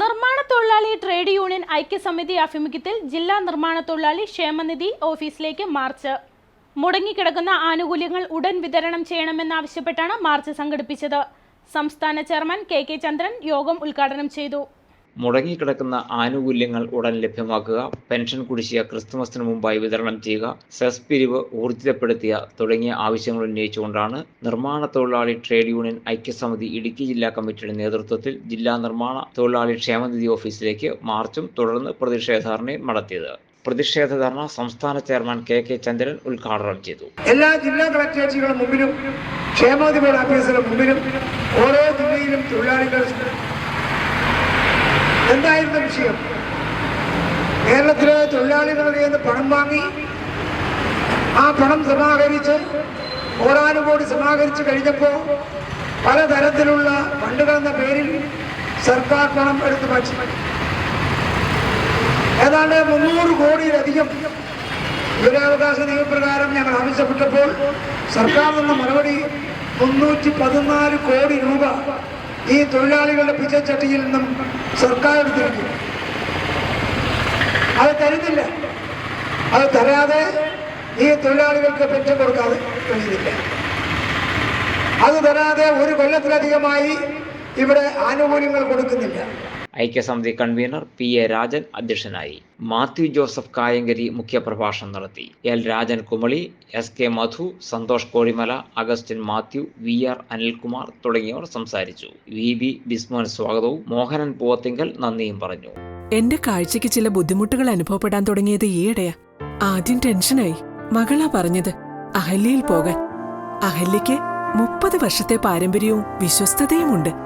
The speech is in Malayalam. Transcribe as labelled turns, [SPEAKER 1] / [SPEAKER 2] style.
[SPEAKER 1] നിർമ്മാണ തൊഴിലാളി ട്രേഡ് യൂണിയൻ ഐക്യസമിതി ആഭിമുഖ്യത്തിൽ ജില്ലാ നിർമ്മാണ തൊഴിലാളി ക്ഷേമനിധി ഓഫീസിലേക്ക് മാർച്ച്. മുടങ്ങിക്കിടക്കുന്ന ആനുകൂല്യങ്ങൾ ഉടൻ വിതരണം ചെയ്യണമെന്നാവശ്യപ്പെട്ടാണ് മാർച്ച് സംഘടിപ്പിച്ചത്. സംസ്ഥാന ചെയർമാൻ കെ കെ ചന്ദ്രൻ യോഗം ഉദ്ഘാടനം ചെയ്തു.
[SPEAKER 2] മുടങ്ങിക്കിടക്കുന്ന ആനുകൂല്യങ്ങൾ ഉടൻ ലഭ്യമാക്കുക പെൻഷൻ കുടിശ്ശിക ക്രിസ്തുമസിന് മുമ്പായി വിതരണം ചെയ്യുക സെസ് പിരിവ് ഊർജിതപ്പെടുത്തിയ തുടങ്ങിയ ആവശ്യങ്ങൾ ഉന്നയിച്ചുകൊണ്ടാണ് നിർമ്മാണ തൊഴിലാളി ട്രേഡ് യൂണിയൻ ഐക്യസമിതി ഇടുക്കി ജില്ലാ കമ്മിറ്റിയുടെ നേതൃത്വത്തിൽ ജില്ലാ നിർമ്മാണ തൊഴിലാളി ക്ഷേമനിധി ഓഫീസിലേക്ക് മാർച്ചും തുടർന്ന് പ്രതിഷേധ നടത്തിയത്. പ്രതിഷേധ ധർണ സംസ്ഥാന ചെയർമാൻ കെ കെ ചന്ദ്രൻ ഉദ്ഘാടനം ചെയ്തു.
[SPEAKER 3] എല്ലാ ജില്ലാ കളക്ടറേറ്റുകളുടെ മുമ്പിലും ക്ഷേമനിധി ബോർഡ് ഓഫീസിന്റെ മുമ്പിലും ഓരോ ജില്ലയിലും തൊഴിലാളികൾ എന്തായിരുന്നു വിഷയം? കേരളത്തിലെ തൊഴിലാളികളുടെ നിന്ന് പണം വാങ്ങി ആ പണം സമാഹരിച്ച് കോടാനുകോടി സമാഹരിച്ച് കഴിഞ്ഞപ്പോൾ പലതരത്തിലുള്ള ഫണ്ടുകളെന്ന പേരിൽ സർക്കാർ പണം എടുത്ത് മാറ്റി. ഏതാണ്ട് മുന്നൂറ് കോടിയിലധികം വിവരാവകാശ നിയമപ്രകാരം ഞങ്ങൾ ആവശ്യപ്പെട്ടപ്പോൾ സർക്കാർ തന്ന മറുപടി മുന്നൂറ്റി പതിനാല് കോടി രൂപ ഈ തൊഴിലാളികളുടെ പിച്ചച്ചട്ടിയിൽ നിന്നും സർക്കാർ എടുത്തിരിക്കും അത് തരുന്നില്ല. അത് തരാതെ ഈ തൊഴിലാളികൾക്ക് പെൻഷൻ കൊടുക്കാതെ കഴിയുന്നില്ല. അത് തരാതെ ഒരു കൊല്ലത്തിലധികമായി ഇവിടെ ആനുകൂല്യങ്ങൾ കൊടുക്കുന്നില്ല.
[SPEAKER 2] ഐക്യസമിതി കൺവീനർ പി എ രാജൻ അധ്യക്ഷനായി. മാത്യു ജോസഫ് കായങ്കരി മുഖ്യപ്രഭാഷണം നടത്തി. L Rajan Kumily S K Madhu Santhosh Kozhimala Augustine Mathew V R Anilkumar തുടങ്ങിയവർ സംസാരിച്ചു. വി ബി ബിസ്മോൻ സ്വാഗതവും. മോഹനൻ പൂവത്തിങ്കൽ നന്ദിയും പറഞ്ഞു.
[SPEAKER 4] എന്റെ കാഴ്ചയ്ക്ക് ചില ബുദ്ധിമുട്ടുകൾ അനുഭവപ്പെടാൻ തുടങ്ങിയത് ഈയിടെയാ. ആദ്യം ടെൻഷനായി. മകളാ പറഞ്ഞത് അഹല്യയിൽ പോകാൻ. അഹല്യയ്ക്ക് മുപ്പത് വർഷത്തെ പാരമ്പര്യവും വിശ്വസ്തതയുമുണ്ട്.